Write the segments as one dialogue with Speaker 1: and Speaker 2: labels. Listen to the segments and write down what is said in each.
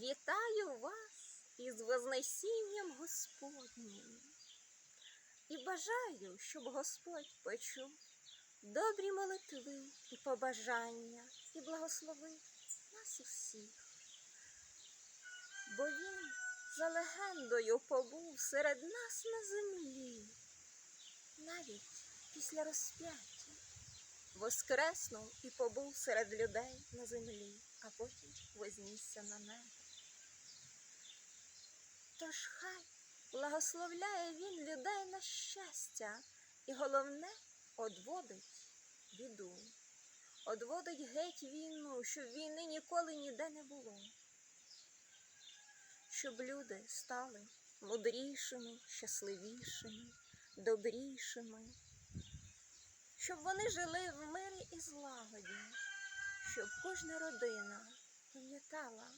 Speaker 1: Вітаю вас із Вознесінням Господнім. І бажаю, щоб Господь почув добрі молитви і побажання, і благословив нас усіх. Бо Він за легендою побув серед нас на землі, навіть після розп'яття воскреснув і побув серед людей на землі, а потім вознісся на небо. Тож хай благословляє він людей на щастя, і головне одводить біду, одводить геть війну, щоб війни ніколи ніде не було, щоб люди стали мудрішими, щасливішими, добрішими, щоб вони жили в мирі і злагоді, щоб кожна родина пам'ятала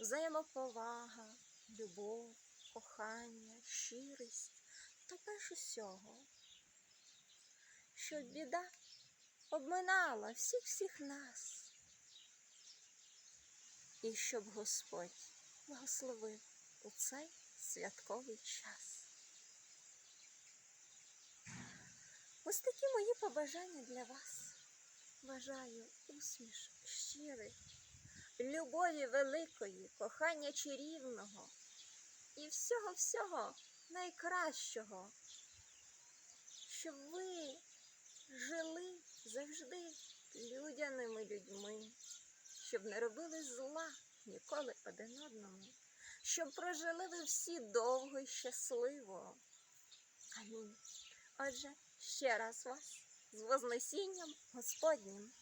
Speaker 1: взаємоповага, любов, кохання, щирість та перш усього, щоб біда обминала всіх всіх нас, і щоб Господь благословив у цей святковий час. Ось такі мої побажання для вас. Бажаю усмішок щирих, любові великої, кохання чарівного і всього-всього найкращого, щоб ви жили завжди людяними людьми, щоб не робили зла ніколи один одному, щоб прожили ви всі довго і щасливо. Амінь. Отже, ще раз вас з Вознесінням Господнім.